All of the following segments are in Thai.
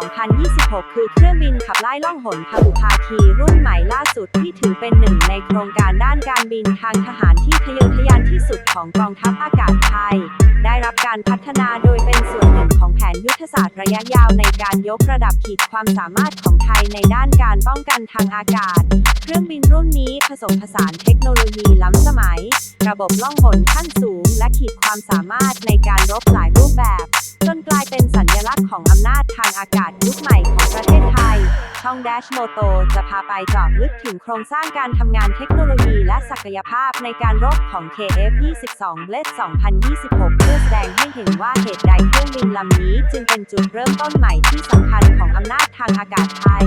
2026 คือเครื่องบินขับไล่ล่องหนพหุภาคีรุ่นใหม่ล่าสุดที่ถือเป็นหนึ่งในโครงการด้านการบินทางทหารที่ทะเยอทะยานที่สุดของกองทัพอากาศไทย ได้รับการพัฒนาโดยเป็นส่วนหนึ่งของแผนยุทธศาสตร์ระยะยาวในการยกระดับขีดความสามารถของไทยในด้านการป้องกันทางอากาศ เครื่องบินรุ่นนี้ผสมผสานเทคโนโลยีล้ำสมัย ระบบล่องหนขั้นสูง และขีดความสามารถในการรบหลายรูปแบบ จนกลายเป็นสัญลักษณ์ของอำนาจทางอากาศยุคใหม่ของประเทศไทย ช่อง Dash Moto จะพาไปเจาะลึกถึงโครงสร้างการทำงานเทคโนโลยี และศักยภาพในการรบของ KF-22 Blade 2026 เพื่อแสดงให้เห็นว่าเหตุใดเครื่องบินลำนี้ จึงเป็นจุดเริ่มต้นใหม่ที่สำคัญของอำนาจทางอากาศไทย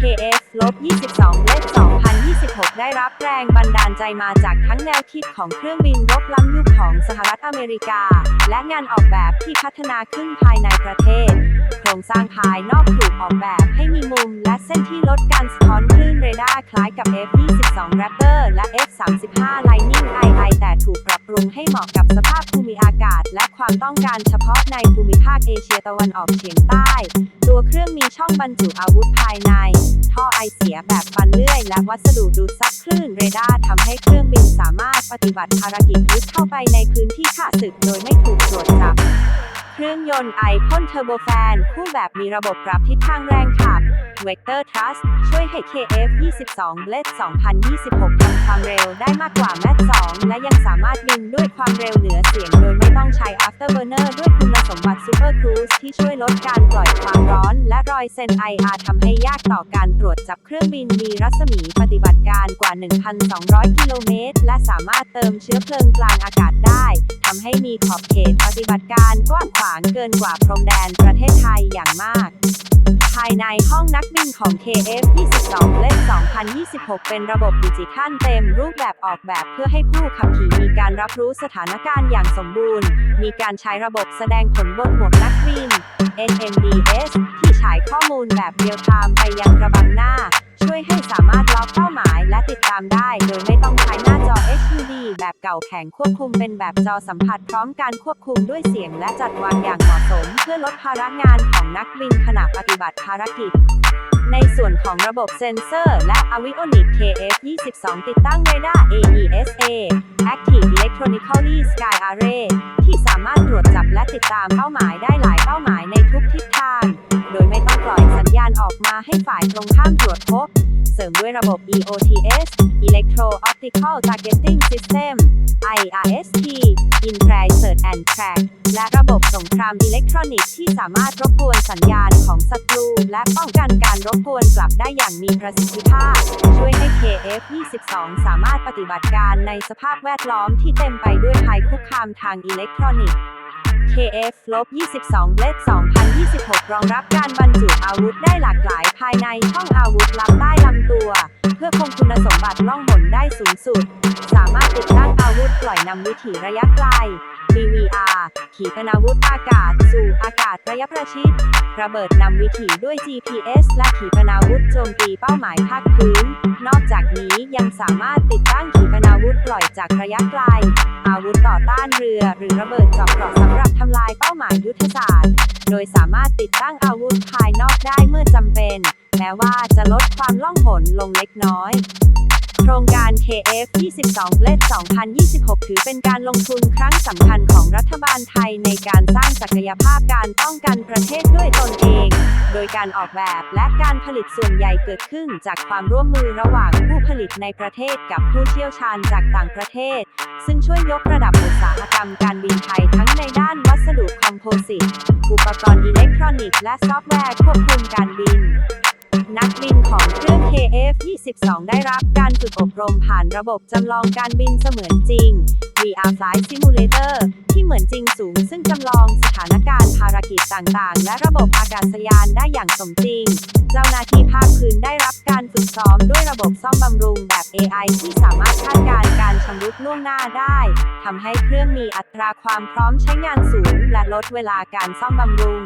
KF-22 Blade 2026 ได้รับแรงบันดาลใจมาจากทั้งแนวคิดของเครื่องบินรบล้ำยุคของสหรัฐอเมริกา และงานออกแบบที่พัฒนาขึ้นภายในประเทศ รงสร้างภายนอกถูกออกแบบให้มีมุมและเส้นที่ลดการสะท้อนคลื่นเรดาร์คล้ายกับ F-22 Raptor และ F-35 Lightning II แต่ถูกปรับปรุงให้เหมาะกับสภาพภูมิอากาศ และความต้องการเฉพาะในภูมิภาคเอเชียตะวันออกเฉียงใต้ ตัวเครื่องมีช่องบรรจุอาวุธภายใน ท่อไอเสียแบบฟันเลื่อย และวัสดุดูดซับคลื่นเรดาร์ทำให้เครื่องบินสามารถปฏิบัติภารกิจยึดเข้าไปในพื้นที่ข้าศึกโดยไม่ถูกตรวจจับ เครื่องยนต์ไอพ่นเทอร์โบแฟน คู่แบบมีระบบปรับทิศทางแรงขับ Vector Thrust ช่วยให้ KF-22 Blade 2026 ทำความเร็วได้มากกว่า Mach 2และยังสามารถบินด้วยความเร็วเหนือเสียงโดยไม่ต้องใช้ Afterburner ด้วยคุณสมบัติ Super Cruise ที่ช่วยลดการปล่อยความร้อน และรอยเซน IR ทำให้ยากต่อการตรวจจับเครื่องบินมีรัศมีปฏิบัติการกว่า 1,200 กิโลเมตร และสามารถเติมเชื้อเพลิงกลางอากาศได้ทำให้มีขอบเขตปฏิบัติการกว้างขวางเกินกว่าพรมแดนประเทศไทยอย่างมาก ภายในห้องนักบินของ KF-22 เลข2026 เป็นระบบดิจิทัลเต็มรูปแบบออกแบบเพื่อให้ผู้ขับขี่มีการรับรู้สถานการณ์อย่างสมบูรณ์ มีการใช้ระบบแสดงผลบนหมวกนักบิน NMDS ที่ฉายข้อมูลแบบเรียลไทม์ไปยังกระบังหน้า ช่วยให้สามารถล็อกเป้าหมาย และติดตามได้ โดยไม่ต้องใช้หน้าจอ HUD แบบเก่าแข็งควบคุมเป็นแบบจอสัมผัสพร้อมการควบคุมด้วยเสียงและจัดวางอย่างเหมาะสม เพื่อลดภาระงานของนักบินขณะปฏิบัติภารกิจในส่วนของระบบเซ็นเซอร์ และ Avionics KF-22 ติดตั้งเรดาร์ AESA Active Electronically Sky Array ที่สามารถตรวจจับและติดตามเป้าหมายได้หลายเป้าหมายในทุกทิศทาง โดยไม่ต้องปล่อยสัญญาณออกมาให้ฝ่ายตรงข้ามตรวจพบ เสริมด้วยระบบ EOTS Electro Optical Targeting System IRST Infrared Search and Track และระบบสงครามอิเล็กทรอนิกส์ที่สามารถรบกวนสัญญาณของศัตรู และป้องกันการรบกวนกลับได้อย่างมีประสิทธิภาพ ช่วยให้ KF-22 สามารถปฏิบัติการในสภาพแวดล้อมที่เต็มไปด้วยภัยคุกคามทางอิเล็กทรอนิกส์ KF-22 เลท2026 รองรับการบรรจุอาวุธได้หลากหลายภายในช่องอาวุธลำใต้ลำตัว เพื่อคงคุณสมบัติล่องหนได้สูงสุด สามารถติดตั้งอาวุธปล่อยนำวิถีระยะไกล BVR ขีปนาวุธอากาศ สู่อากาศระยะประชิด ระเบิดนำวิถีด้วย GPS และขีปนาวุธโจมตีเป้าหมายภาคพื้น นอกจากนี้ยังสามารถติดตั้งขีปนาวุธปล่อยจากระยะไกล อาวุธต่อต้านเรือ หรือระเบิดเจาะเกราะสำหรับทำลายเป้าหมายยุทธศาสตร์ โดยสามารถติดตั้งอาวุธภายนอกได้เมื่อจำเป็น แม้ว่าจะลดความล่องหนลงเล็กน้อย ครงการ KF-22 Blade 2026 ถือเป็นการลงทุนครั้งสำคัญของรัฐบาลไทยในการสร้างศักยภาพการป้องกันประเทศด้วยตนเอง โดยการออกแบบและการผลิตส่วนใหญ่เกิดขึ้นจากความร่วมมือระหว่างผู้ผลิตในประเทศกับผู้เชี่ยวชาญจากต่างประเทศ ซึ่งช่วยยกระดับอุตสาหกรรมการบินไทยทั้งในด้านวัสดุคอมโพสิต อุปกรณ์อิเล็กทรอนิกส์และซอฟต์แวร์ควบคุมการบิน นักบินของเครื่อง KF-22 ได้รับการฝึกอบรมผ่านระบบจำลองการบินเสมือนจริง VR Flight Simulator ที่เหมือนจริงสูง ซึ่งจำลองสถานการณ์ภารกิจต่างๆ และระบบอากาศยานได้อย่างสมจริง เจ้าหน้าที่ภาคพื้นได้รับการฝึกซ้อมด้วยระบบซ่อมบำรุงแบบ AI ที่สามารถคาดการณ์การชำรุดล่วงหน้าได้ทำให้เครื่องมีอัตราความพร้อมใช้งานสูง และลดเวลาการซ่อมบำรุง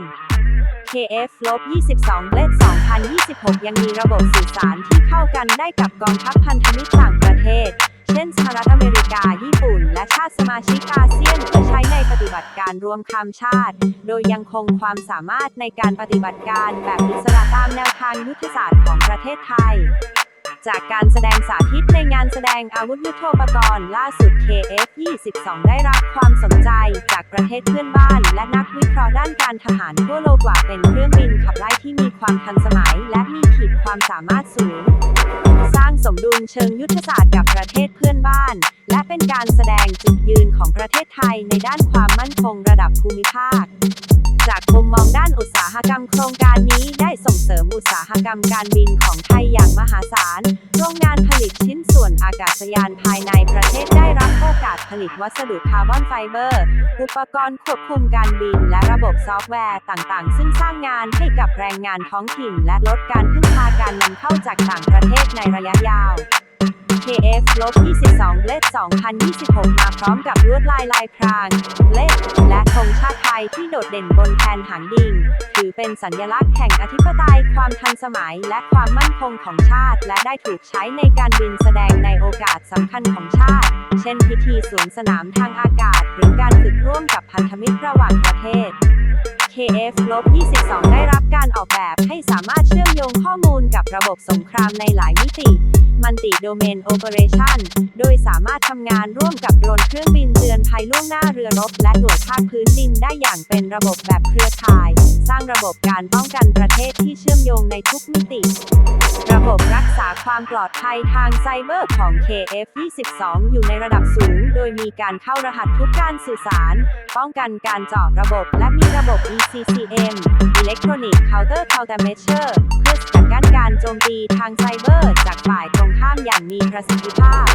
KF-22 Blade 2026 ยังมีระบบสื่อสารที่เข้ากันได้กับกองทัพพันธมิตรต่างประเทศ เช่นสหรัฐอเมริกา ญี่ปุ่น และชาติสมาชิกอาเซียนใช้ในปฏิบัติการรวมข้ามชาติ โดยยังคงความสามารถในการปฏิบัติการแบบอิสระตามแนวทางยุทธศาสตร์ของประเทศไทย จากการแสดงสาธิตในงานแสดงอาวุธยุทโธปกรณ์ล่าสุด KF-22 ได้รับความสนใจจากประเทศเพื่อนบ้าน และนักวิเคราะห์ด้านการทหารทั่วโลกว่าเป็นเครื่องบินขับไล่ที่มีความทันสมัย และมีขีดความสามารถสูง สร้างสมดุลเชิงยุทธศาสตร์กับประเทศเพื่อนบ้าน และเป็นการแสดงจุดยืนของประเทศไทยในด้านความมั่นคงระดับภูมิภาค จากมุมมองด้านอุตสาหกรรมโครงการนี้ได้ส่งเสริมอุตสาหกรรมการบินของไทยอย่างมหาศาล โรงงานผลิตชิ้นส่วนอากาศยานภายในประเทศได้รับโอกาสผลิตวัสดุคาร์บอนไฟเบอร์ อุปกรณ์ควบคุมการบินและระบบซอฟต์แวร์ต่างๆ ซึ่งสร้างงานให้กับแรงงานท้องถิ่น และลดการพึ่งพาการนำเข้าจากต่างประเทศในระยะยาว KF-22 เลด2026 มาพร้อมกับลวดลายลายพรางเลดและธงชาติไทยที่โดดเด่นบนแผนหางดิ่ง ถือเป็นสัญลักษณ์แห่งอธิปไตยความทันสมัยและความมั่นคงของชาติ และได้ถูกใช้ในการบินแสดงในโอกาสสำคัญของชาติ เช่นพิธีสวนสนามทางอากาศ หรือการฝึกร่วมกับพันธมิตรระหว่างประเทศ KF-22 ได้รับการออกแบบให้สามารถเชื่อมโยงข้อมูลกับระบบสงครามในหลายมิติ มันติโดเมนโอเปอเรชันโดยสามารถทำงานร่วมกับโดรนเครื่องบินเตือนภัยล่วงหน้าเรือรบ และหน่วยภาคพื้นดินได้อย่างเป็นระบบแบบเครือข่าย สร้างระบบการป้องกันประเทศที่เชื่อมโยงในทุกมิติ ระบบรักษา ความปลอดภัยทางไซเบอร์ของ KF-22 อยู่ในระดับสูง โดยมีการเข้ารหัสทุกการสื่อสาร ป้องกันการเจาะระบบ และมีระบบ ECCM Electronic Counter Countermeasure เพื่อสกัดกั้นการโจมตีทางไซเบอร์ จากฝ่ายตรงข้ามอย่างมีประสิทธิภาพ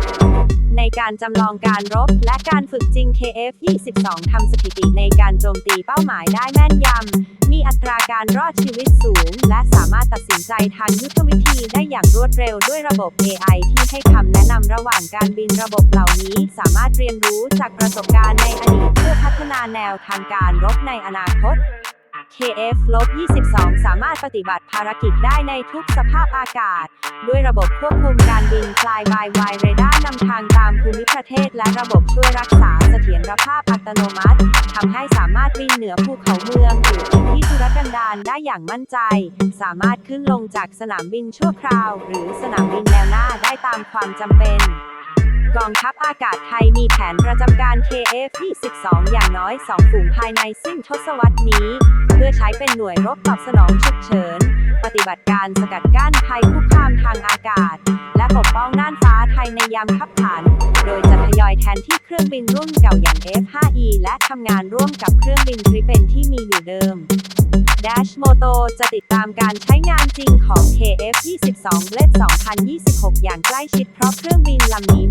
ในการจำลองการรบ และการฝึกจริง KF-22 ทำสถิติในการโจมตีเป้าหมายได้แม่นยำ มีอัตราการรอดชีวิตสูง และสามารถตัดสินใจทางยุทธวิธีได้อย่างรวดเร็วด้วยระบบ AI ที่ให้คำแนะนำระหว่างการบินระบบเหล่านี้สามารถเรียนรู้จากประสบการณ์ในอดีตเพื่อพัฒนาแนวทางการรบในอนาคต KF-22 สามารถปฏิบัติภารกิจได้ในทุกสภาพอากาศ ด้วยระบบควบคุมการบิน Fly by Wire Radar ประเทศและระบบช่วยรักษาเสถียรภาพอัตโนมัติทำให้สามารถบินเหนือภูเขาเมืองหรือพื้นที่ทุรกันดารได้อย่างมั่นใจ สามารถขึ้นลงจากสนามบินชั่วคราว หรือสนามบินแนวหน้าได้ตามความจำเป็นกองทัพอากาศไทยมีแผนประจำการ KF-22 อย่างน้อย 2 ฝูงภายในสิ้นทศวรรษนี้ เพื่อใช้เป็นหน่วยรบตอบสนองฉุกเฉิน ปฏิบัติการสกัดกั้นภัยคุกคามทางอากาศ และปกป้องน่านฟ้าไทยในยามขับขัน โดยจะทยอยแทนที่เครื่องบินรุ่นเก่าอย่าง F5E และทำงานร่วมกับเครื่องบินทริเป็นที่มีอยู่เดิม Dash Moto จะติดตามการใช้งานจริงของ KF-22 เลด2026 อย่างใกล้ชิดเพราะเครื่องบินลำนี้